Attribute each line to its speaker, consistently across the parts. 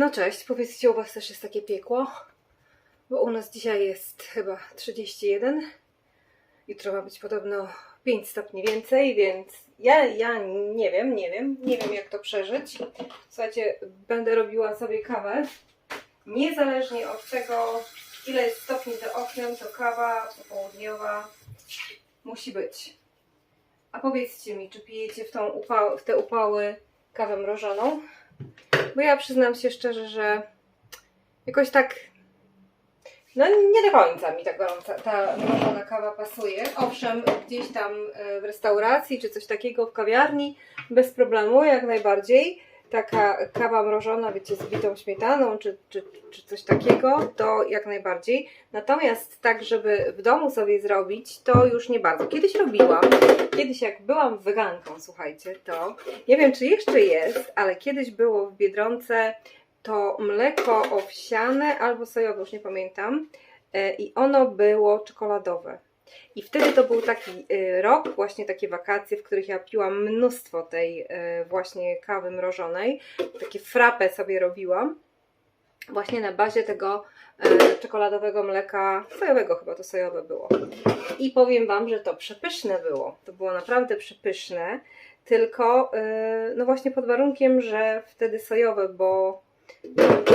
Speaker 1: No cześć, powiedzcie, u Was też jest takie piekło? Bo u nas dzisiaj jest chyba 31. Jutro ma być podobno 5 stopni więcej, więc ja, ja nie wiem, nie wiem, nie wiem jak to przeżyć. Słuchajcie, będę robiła sobie kawę. Niezależnie od tego, ile jest stopni za oknem, to kawa popołudniowa musi być. A powiedzcie mi, czy pijecie w, tą upał, w te upały kawę mrożoną? Bo ja przyznam się szczerze, że jakoś tak. No nie do końca mi ta gorąca, ta mrożona kawa pasuje. Owszem, gdzieś tam e, w restauracji czy coś takiego w kawiarni bez problemu, jak najbardziej. Taka kawa mrożona, wiecie, z bitą śmietaną czy, czy, czy coś takiego, to jak najbardziej. Natomiast tak, żeby w domu sobie zrobić, to już nie bardzo. Kiedyś robiłam, kiedyś jak byłam weganką, słuchajcie, to nie wiem, czy jeszcze jest, ale kiedyś było w Biedronce to mleko owsiane albo sojowe, już nie pamiętam. E, I ono było czekoladowe. I wtedy to był taki e, rok, właśnie takie wakacje, w których ja piłam mnóstwo tej e, właśnie kawy mrożonej. Takie frappe sobie robiłam. Właśnie na bazie tego e, czekoladowego mleka sojowego, chyba to sojowe było. I powiem Wam, że to przepyszne było. To było naprawdę przepyszne. Tylko, no właśnie pod warunkiem, że wtedy sojowe, bo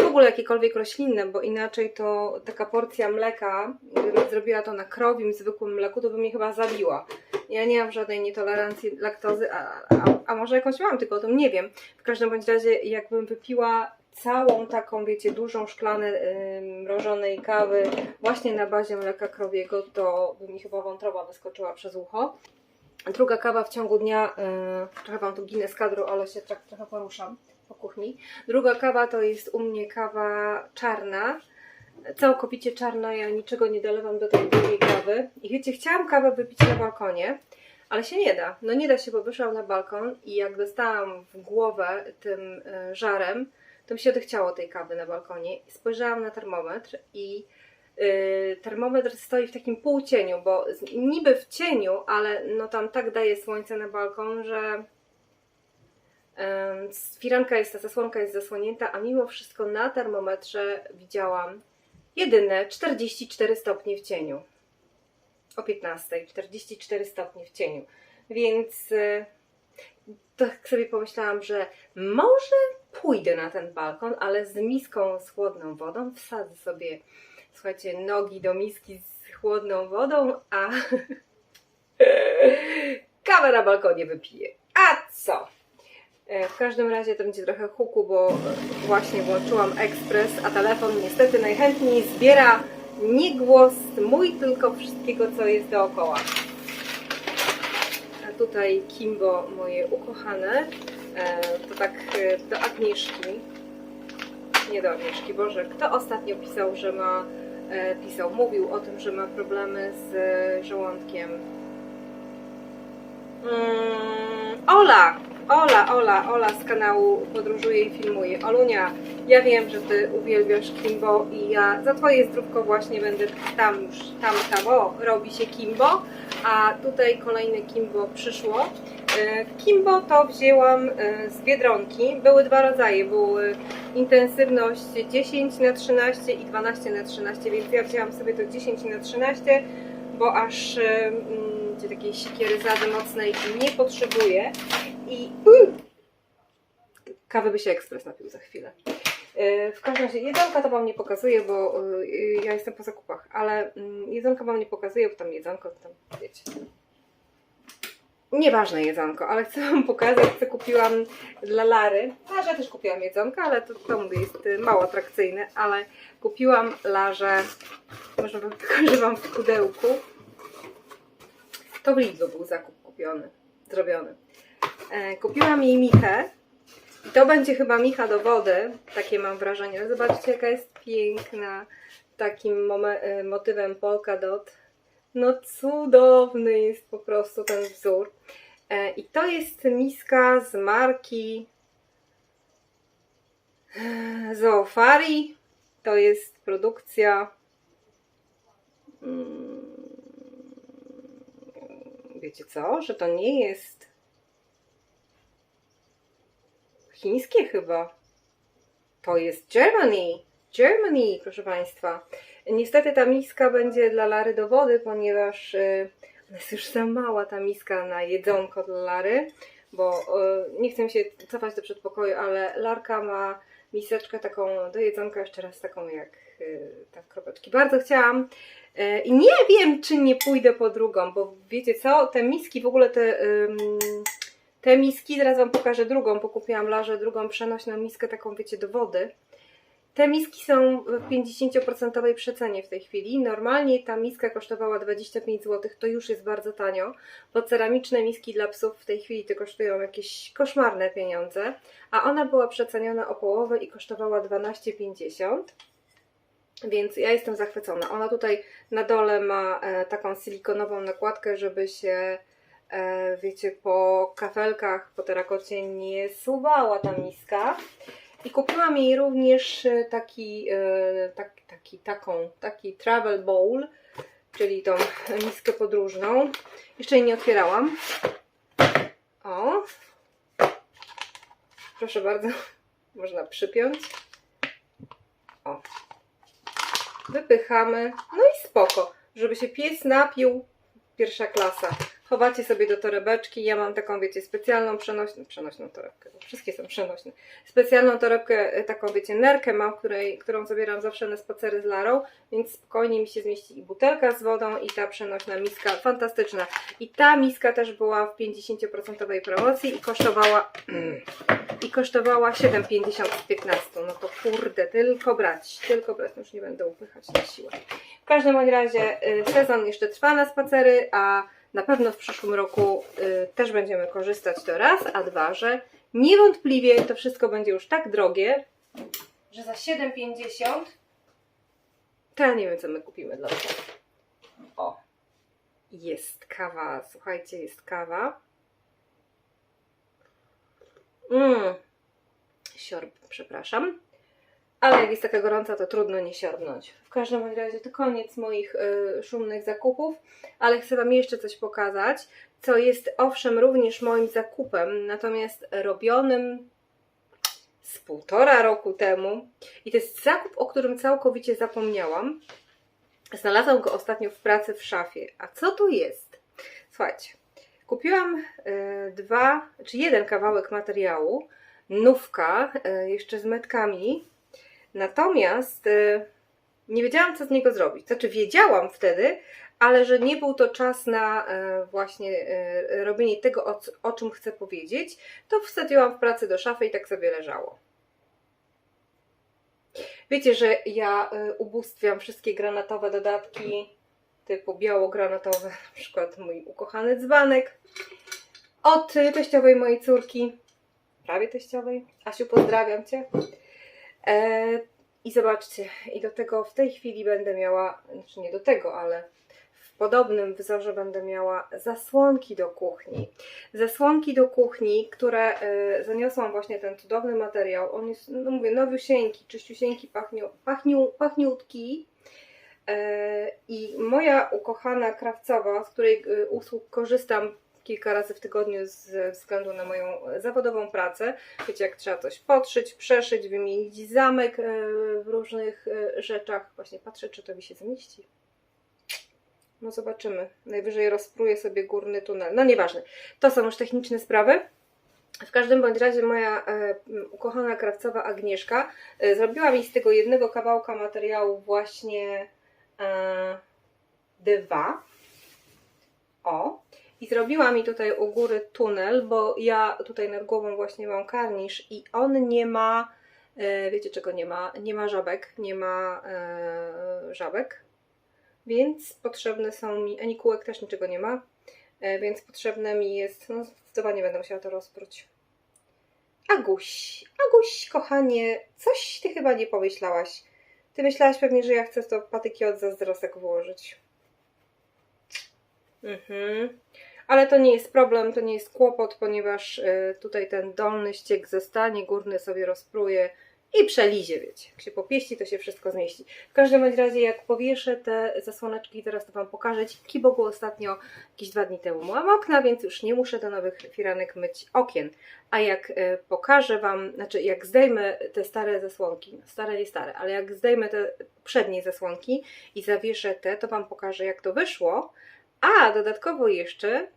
Speaker 1: w ogóle jakiekolwiek roślinne, bo inaczej to taka porcja mleka, gdybym zrobiła to na krowim, zwykłym mleku, to by mnie chyba zabiła. Ja nie mam żadnej nietolerancji laktozy, a, a, a może jakąś mam, tylko o tym nie wiem. W każdym bądź razie, jakbym wypiła całą taką, wiecie, dużą szklanę yy, mrożonej kawy właśnie na bazie mleka krowiego, to by mi chyba wątroba wyskoczyła przez ucho. Druga kawa w ciągu dnia, yy, trochę Wam tu ginę z kadru, ale się trochę, trochę poruszam po kuchni. Druga kawa to jest u mnie kawa czarna. Całkowicie czarna, ja niczego nie dolewam do tej drugiej kawy. I wiecie, chciałam kawę wypić na balkonie, ale się nie da. No nie da się, bo wyszłam na balkon i jak dostałam w głowę tym e, żarem, to mi się odechciało tej kawy na balkonie. Spojrzałam na termometr i yy, termometr stoi w takim półcieniu, bo niby w cieniu, ale no tam tak daje słońce na balkon, że Firanka jest, ta zasłonka jest zasłonięta, a mimo wszystko na termometrze widziałam jedyne 44 stopnie w cieniu. O 15, 44 stopnie w cieniu. Więc e, tak sobie pomyślałam, że może pójdę na ten balkon, ale z miską z chłodną wodą, wsadzę sobie, słuchajcie, nogi do miski z chłodną wodą, a kawę na balkonie wypiję. A co? E, W każdym razie to będzie trochę huku, bo właśnie włączyłam ekspres, a telefon niestety najchętniej zbiera nie głos mój, tylko wszystkiego, co jest dookoła. A tutaj Kimbo, moje ukochane, e, to tak e, do Agnieszki, nie do Agnieszki, Boże, kto ostatnio pisał, że ma, pisał, mówił o tym, że ma problemy z żołądkiem. Mm, Ola! Ola, Ola, Ola z kanału Podróżuje i Filmuje. Olunia, ja wiem, że Ty uwielbiasz Kimbo i ja za Twoje zdrówko właśnie będę tam już, tam, tam, o, robi się Kimbo, a tutaj kolejne Kimbo przyszło. E, Kimbo to wzięłam e, z Biedronki. Były dwa rodzaje, były intensywność 10 na 13 i 12 na 13, więc ja wzięłam sobie to 10 na 13, bo aż e, mm, gdzie takiej sikiery zady mocnej nie potrzebuję. I kawy by się ekspres napił za chwilę. E, W każdym razie jedzonka to Wam nie pokazuję, bo e, ja jestem po zakupach, ale mm, jedzonka Wam nie pokazuję, bo tam jedzonko, tam wiecie. Nieważne jedzonko, ale chcę Wam pokazać, co kupiłam dla Lary. Że też kupiłam jedzonko, ale to, to mówię, jest y, mało atrakcyjne, ale kupiłam Larze, może Wam pokażę Wam w pudełku. To w Lidlu był zakup kupiony, zrobiony. E, kupiłam jej michę. I to będzie chyba micha do wody, takie mam wrażenie. Zobaczcie, jaka jest piękna, takim e, motywem polka dot. No cudowny jest po prostu ten wzór. E, I to jest miska z marki Zoofari. To jest produkcja mm, wiecie co, że to nie jest chińskie chyba. To jest Germany. Germany, proszę Państwa. Niestety ta miska będzie dla Lary do wody, ponieważ y, jest już za mała ta miska na jedzonko dla Lary, bo y, nie chcę się cofać do przedpokoju, ale Larka ma miseczkę taką do jedzonka, jeszcze raz taką jak y, ta kropeczki. Bardzo chciałam i nie wiem, czy nie pójdę po drugą, bo wiecie co, te miski, w ogóle te... te miski, zaraz Wam pokażę drugą, bo kupiłam Larze drugą przenośną miskę, taką wiecie, do wody. Te miski są w 50% przecenie w tej chwili. Normalnie ta miska kosztowała 25 zł, to już jest bardzo tanio, bo ceramiczne miski dla psów w tej chwili to kosztują jakieś koszmarne pieniądze, a ona była przeceniona o połowę i kosztowała 12,50. Więc ja jestem zachwycona. Ona tutaj na dole ma e, taką silikonową nakładkę, żeby się e, wiecie, po kafelkach, po terakocie nie suwała ta miska. I kupiłam jej również e, taki, e, tak, taki, taką, taki travel bowl, czyli tą miskę podróżną. Jeszcze jej nie otwierałam. O! Proszę bardzo, można przypiąć. O. Wypychamy. No i spoko, żeby się pies napił. Pierwsza klasa. Chowacie sobie do torebeczki. Ja mam taką, wiecie, specjalną przenośną, przenośną torebkę. Wszystkie są przenośne. Specjalną torebkę, e, taką, wiecie, nerkę mam, której, którą zabieram zawsze na spacery z Larą, więc spokojnie mi się zmieści i butelka z wodą, i ta przenośna miska. Fantastyczna. I ta miska też była w 50% promocji i kosztowała i kosztowała 7,50 z 15. No to kurde, tylko brać, tylko brać. No już nie będę upychać na siłę. W każdym razie y, sezon jeszcze trwa na spacery, a na pewno w przyszłym roku y, też będziemy korzystać to raz, a dwa, że niewątpliwie to wszystko będzie już tak drogie, że za 7,50 to ja nie wiem, co my kupimy dla. O, jest kawa, słuchajcie, jest kawa. Mmm, siorb, przepraszam. Ale jak jest taka gorąca, to trudno nie siorbnąć. W każdym razie to koniec moich y, szumnych zakupów, ale chcę Wam jeszcze coś pokazać, co jest owszem również moim zakupem, natomiast robionym z półtora roku temu. I to jest zakup, o którym całkowicie zapomniałam. Znalazłam go ostatnio w pracy w szafie. A co to jest? Słuchajcie, kupiłam y, dwa, czy jeden kawałek materiału, nówka, y, jeszcze z metkami. Natomiast y, nie wiedziałam, co z niego zrobić. Znaczy, wiedziałam wtedy, ale że nie był to czas na y, właśnie y, robienie tego, o, czym chcę powiedzieć, to wsadziłam w pracy do szafy i tak sobie leżało. Wiecie, że ja ubóstwiam wszystkie granatowe dodatki typu biało-granatowe, na przykład mój ukochany dzbanek od teściowej mojej córki, prawie teściowej. Asiu, pozdrawiam Cię. E, I zobaczcie, i do tego w tej chwili będę miała, znaczy nie do tego, ale w podobnym wzorze będę miała zasłonki do kuchni. Zasłonki do kuchni, które e, zaniosłam właśnie ten cudowny materiał. On jest, no mówię, nowiusieńki, czyściusieńki, pachniu, pachniu, pachniutki. E, I moja ukochana krawcowa, z której usług korzystam kilka razy w tygodniu ze względu na moją zawodową pracę. Wiecie, jak trzeba coś podszyć, przeszyć, wymienić zamek e, w różnych e, rzeczach. Właśnie patrzę, czy to mi się zmieści. No zobaczymy. Najwyżej rozpruję sobie górny tunel. No nieważne. To są już techniczne sprawy. W każdym bądź razie moja e, ukochana krawcowa Agnieszka e, zrobiła mi z tego jednego kawałka materiału właśnie e, dwa. O. I zrobiła mi tutaj u góry tunel, bo ja tutaj nad głową właśnie mam karnisz i on nie ma, e, wiecie czego nie ma? Nie ma żabek, nie ma e, żabek, więc potrzebne są mi, ani kółek też niczego nie ma, e, więc potrzebne mi jest, no zdecydowanie będę musiała to rozpróć. Aguś, Aguś, kochanie, coś ty chyba nie pomyślałaś. Ty myślałaś pewnie, że ja chcę to patyki od zazdrosek włożyć. Mhm. Ale to nie jest problem, to nie jest kłopot, ponieważ y, tutaj ten dolny ściek zostanie, górny sobie rozpruje i przelizie, wiecie. Jak się popieści, to się wszystko zmieści. W każdym razie, jak powieszę te zasłoneczki, teraz to Wam pokażę. Dzięki Bogu ostatnio, jakieś dwa dni temu myłam okna, więc już nie muszę do nowych firanek myć okien. A jak e, pokażę Wam, znaczy jak zdejmę te stare zasłonki, no stare nie stare, ale jak zdejmę te przednie zasłonki i zawieszę te, to Wam pokażę jak to wyszło. A dodatkowo jeszcze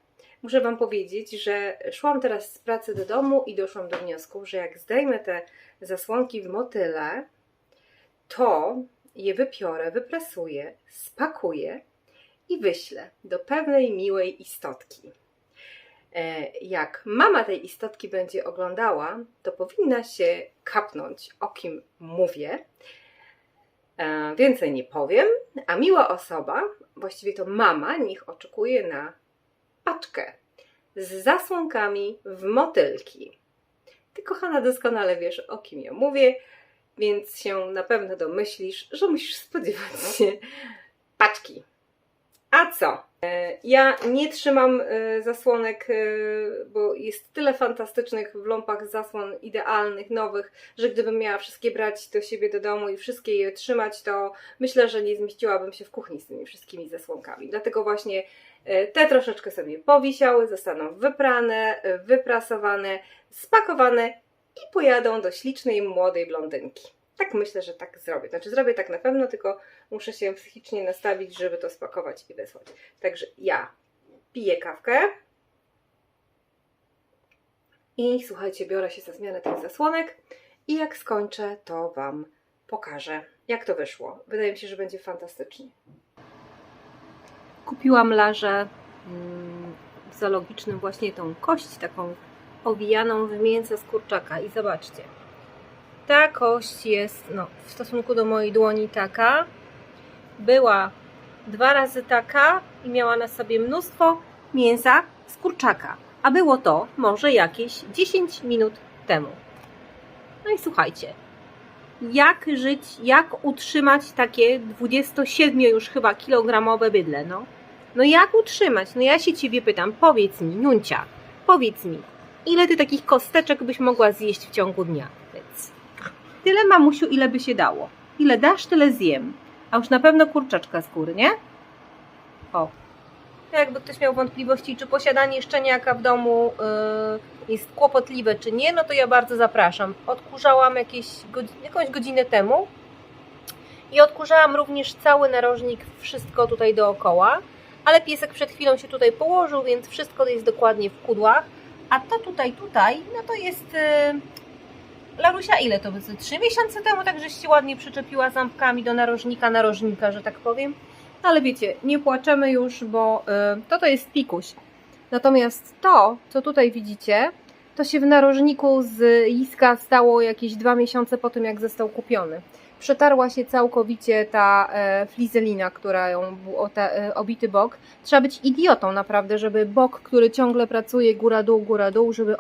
Speaker 1: muszę Wam powiedzieć, że szłam teraz z pracy do domu i doszłam do wniosku, że jak zdejmę te zasłonki w motyle, to je wypiorę, wypresuję, spakuję i wyślę do pewnej miłej istotki. E, Jak mama tej istotki będzie oglądała, to powinna się kapnąć, o kim mówię. E, Więcej nie powiem, a miła osoba, właściwie to mama, niech oczekuje na paczkę z zasłonkami w motylki. Ty, kochana, doskonale wiesz, o kim ja mówię, więc się na pewno domyślisz, że musisz spodziewać się paczki. A co? E, Ja nie trzymam e, zasłonek, e, bo jest tyle fantastycznych w lampach zasłon idealnych, nowych, że gdybym miała wszystkie brać do siebie do domu i wszystkie je trzymać, to myślę, że nie zmieściłabym się w kuchni z tymi wszystkimi zasłonkami. Dlatego właśnie te troszeczkę sobie powisiały, zostaną wyprane, wyprasowane, spakowane i pojadą do ślicznej, młodej blondynki. Tak myślę, że tak zrobię. Znaczy zrobię tak na pewno, tylko muszę się psychicznie nastawić, żeby to spakować i wysłać. Także ja piję kawkę i słuchajcie, biorę się za zmianę tych zasłonek i jak skończę, to Wam pokażę, jak to wyszło. Wydaje mi się, że będzie fantastycznie. Kupiłam larzę mm, w zoologicznym właśnie tą kość taką owijaną w mięso z kurczaka i zobaczcie. Ta kość jest no, w stosunku do mojej dłoni taka. Była dwa razy taka i miała na sobie mnóstwo mięsa z kurczaka. A było to może jakieś 10 minut temu. No i słuchajcie, jak żyć, jak utrzymać takie 27 już chyba kilogramowe bydle, no? No jak utrzymać? No ja się Ciebie pytam, powiedz mi, Nuncia, powiedz mi, ile Ty takich kosteczek byś mogła zjeść w ciągu dnia? Tyle, mamusiu, ile by się dało. Ile dasz, tyle zjem. A już na pewno kurczaczka z góry, nie? O. Jakby ktoś miał wątpliwości, czy posiadanie szczeniaka w domu yy, jest kłopotliwe, czy nie, no to ja bardzo zapraszam. Odkurzałam jakieś, godzi- jakąś godzinę temu i odkurzałam również cały narożnik, wszystko tutaj dookoła, ale piesek przed chwilą się tutaj położył, więc wszystko jest dokładnie w kudłach. A to tutaj, tutaj, no to jest... Yy, Larusia, ile to będzie? Trzy miesiące temu, tak żeście ładnie przyczepiła ząbkami do narożnika, narożnika, że tak powiem. No ale wiecie, nie płaczemy już, bo y, to to jest pikuś. Natomiast to, co tutaj widzicie, to się w narożniku z liska stało jakieś dwa miesiące po tym, jak został kupiony. Przetarła się całkowicie ta e, flizelina, która ją był e, obity bok. Trzeba być idiotą naprawdę, żeby bok, który ciągle pracuje góra-dół, góra-dół, żeby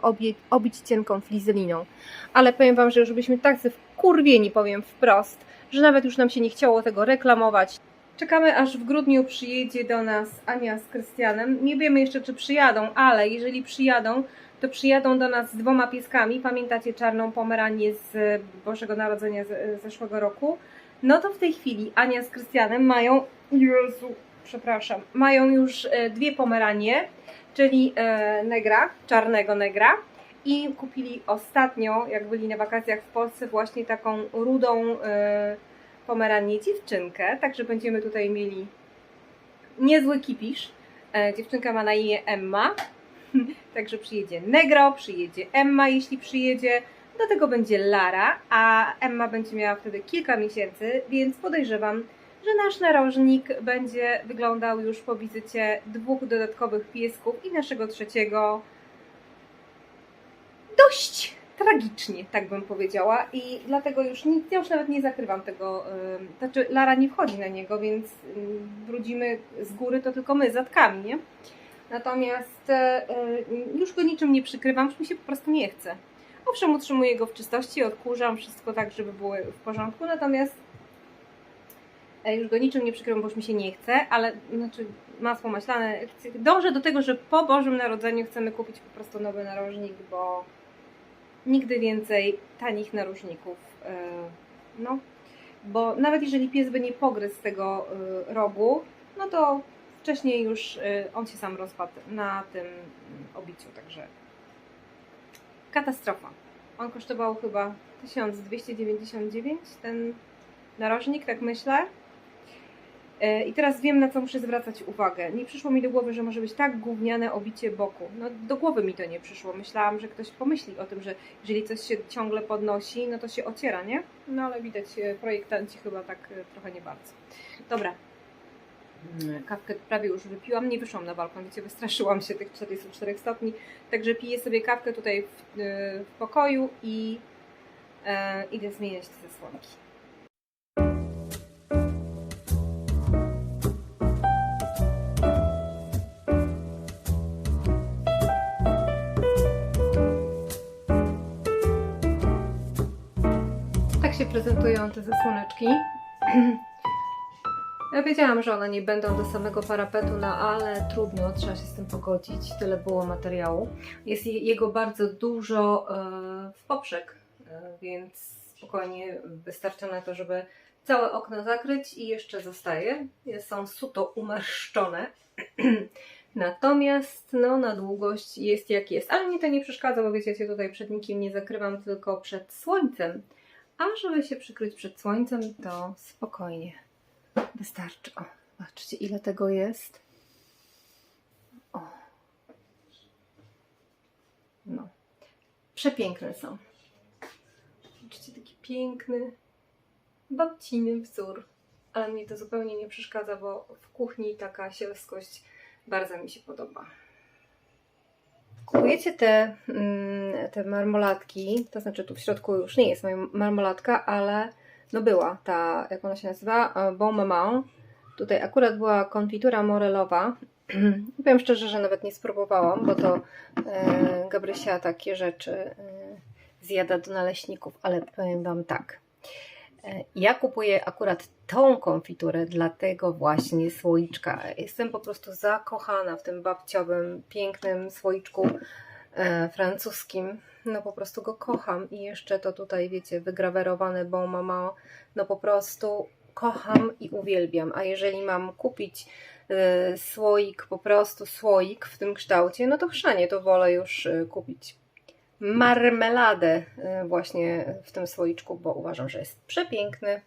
Speaker 1: obić cienką flizeliną. Ale powiem Wam, że już byliśmy tacy wkurwieni, powiem wprost, że nawet już nam się nie chciało tego reklamować. Czekamy aż w grudniu przyjedzie do nas Ania z Krystianem. Nie wiemy jeszcze, czy przyjadą, ale jeżeli przyjadą, to przyjadą do nas z dwoma pieskami. Pamiętacie czarną pomeranię z Bożego Narodzenia z zeszłego roku? No to w tej chwili Ania z Krystianem mają. Jezu, przepraszam. Mają już e, dwie pomeranie, czyli e, negra, czarnego negra. I kupili ostatnio, jak byli na wakacjach w Polsce, właśnie taką rudą e, pomeranię dziewczynkę. Także będziemy tutaj mieli niezły kipisz. E, dziewczynka ma na imię Emma. Także przyjedzie Negro, przyjedzie Emma, jeśli przyjedzie. Do tego będzie Lara, a Emma będzie miała wtedy kilka miesięcy, więc podejrzewam, że nasz narożnik będzie wyglądał już po wizycie dwóch dodatkowych piesków i naszego trzeciego dość tragicznie, tak bym powiedziała. I dlatego już nic, ja już nawet nie zakrywam tego. Znaczy, Lara nie wchodzi na niego, więc brudzimy z góry to tylko my, zatkami, nie? Natomiast e, y, już go niczym nie przykrywam, już mi się po prostu nie chce. Owszem, utrzymuję go w czystości, odkurzam wszystko tak, żeby było w porządku, natomiast e, już go niczym nie przykrywam, bo już mi się nie chce, ale znaczy masło maślane. Dążę do tego, że po Bożym Narodzeniu chcemy kupić po prostu nowy narożnik, bo nigdy więcej tanich narożników e, no, bo nawet jeżeli pies by nie pogryzł tego e, rogu, no to wcześniej już e, on się sam rozpadł na tym obiciu, także katastrofa. On kosztował chyba 1299, ten narożnik, tak myślę. E, I teraz wiem, na co muszę zwracać uwagę. Nie przyszło mi do głowy, że może być tak gówniane obicie boku. No, do głowy mi to nie przyszło. Myślałam, że ktoś pomyśli o tym, że jeżeli coś się ciągle podnosi, no to się ociera, nie? No ale widać, e, projektanci chyba tak trochę nie bardzo. Dobra. Mm, Kawkę prawie już wypiłam, nie wyszłam na balkon, wiecie, wystraszyłam się tych 44 stopni, także piję sobie kawkę tutaj w, e, w pokoju i e, idę zmieniać te zasłonki. Tak się prezentują te zasłoneczki. Ja wiedziałam, że one nie będą do samego parapetu, no ale trudno, trzeba się z tym pogodzić. Tyle było materiału. Jest je- jego bardzo dużo e, w poprzek, e, więc spokojnie wystarcza na to, żeby całe okno zakryć i jeszcze zostaje. Są suto umarszczone. Natomiast no, na długość jest jak jest. Ale mnie to nie przeszkadza, bo wiecie, ja się tutaj przed nikim nie zakrywam, tylko przed słońcem. A żeby się przykryć przed słońcem, to spokojnie. Wystarczy. O, patrzcie, ile tego jest. O. No. Przepiękne są. Patrzcie, taki piękny, babciny wzór. Ale mnie to zupełnie nie przeszkadza, bo w kuchni taka sielskość bardzo mi się podoba. Kupujecie te, mm, te marmolatki, to znaczy tu w środku już nie jest marmolatka, ale no była ta, jak ona się nazywa, E, Bon Maman. Tutaj akurat była konfitura morelowa. Powiem szczerze, że nawet nie spróbowałam, bo to e, Gabrysia takie rzeczy e, zjada do naleśników, ale powiem Wam tak. Ja kupuję akurat tą konfiturę dla tego właśnie słoiczka. Jestem po prostu zakochana w tym babciowym, pięknym słoiczku francuskim. No po prostu go kocham i jeszcze to tutaj, wiecie, wygrawerowane Bon Maman, no po prostu kocham i uwielbiam. A jeżeli mam kupić e, słoik, po prostu słoik w tym kształcie, no to chrzanie to wolę już e, kupić marmeladę e, właśnie w tym słoiczku, bo uważam, że jest przepiękny.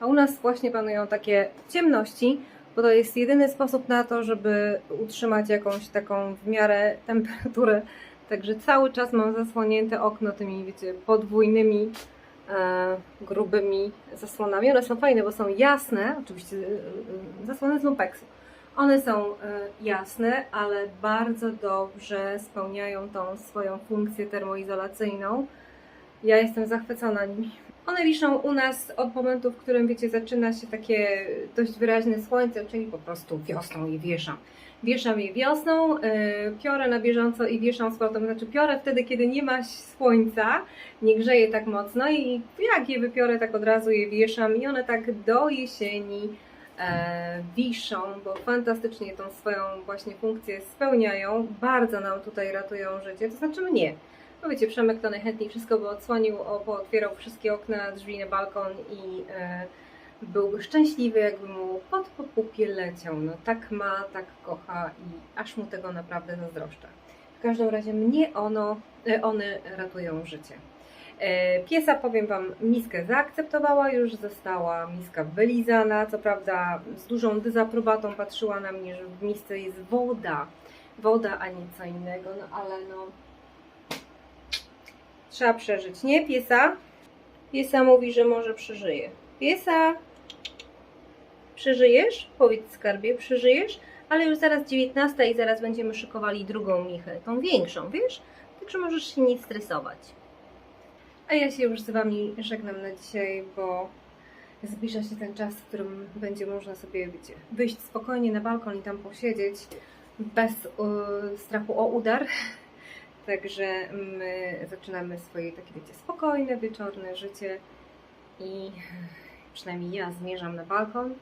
Speaker 1: A u nas właśnie panują takie ciemności, bo to jest jedyny sposób na to, żeby utrzymać jakąś taką w miarę temperaturę. Także cały czas mam zasłonięte okno tymi, wiecie, podwójnymi, e, grubymi zasłonami. One są fajne, bo są jasne, oczywiście e, zasłony z lumpeksu. One są e, jasne, ale bardzo dobrze spełniają tą swoją funkcję termoizolacyjną. Ja jestem zachwycona nimi. One wiszą u nas od momentu, w którym, wiecie, zaczyna się takie dość wyraźne słońce, czyli po prostu wiosną je wieszam. Wieszam je wiosną, yy, piorę na bieżąco i wieszam z powrotem. Znaczy piorę wtedy, kiedy nie ma słońca, nie grzeje tak mocno i jak je wypiorę, tak od razu je wieszam i one tak do jesieni e, wiszą, bo fantastycznie tą swoją właśnie funkcję spełniają. Bardzo nam tutaj ratują życie, to znaczy mnie. No wiecie, Przemek to najchętniej wszystko by odsłonił, o, pootwierał wszystkie okna, drzwi na balkon i e, byłby szczęśliwy, jakby mu pod po pupie leciał. No tak ma, tak kocha i aż mu tego naprawdę zazdroszczę. W każdym razie mnie ono, e, one ratują życie. E, Piesa, powiem Wam, miskę zaakceptowała, już została miska wylizana. Co prawda, z dużą dezaprobatą patrzyła na mnie, że w misce jest woda. Woda, a nic co innego, no ale no. Trzeba przeżyć, nie? Piesa? Piesa mówi, że może przeżyje. Piesa! Przeżyjesz? Powiedz skarbie, przeżyjesz? Ale już zaraz 19 i zaraz będziemy szykowali drugą michę, tą większą, wiesz? Także możesz się nie stresować. A ja się już z Wami żegnam na dzisiaj, bo zbliża się ten czas, w którym będzie można sobie wiecie, wyjść spokojnie na balkon i tam posiedzieć bez y, strachu o udar. Także my zaczynamy swoje takie, wiecie, spokojne, wieczorne życie i przynajmniej ja zmierzam na balkon,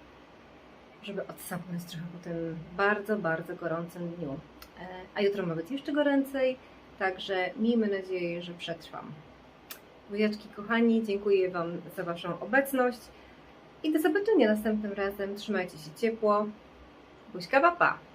Speaker 1: żeby odsapnąć trochę po tym bardzo, bardzo gorącym dniu. E, A jutro ma być jeszcze goręcej, także miejmy nadzieję, że przetrwam. Buziaczki kochani, dziękuję Wam za Waszą obecność i do zobaczenia następnym razem. Trzymajcie się ciepło. Buźka, papa! Pa.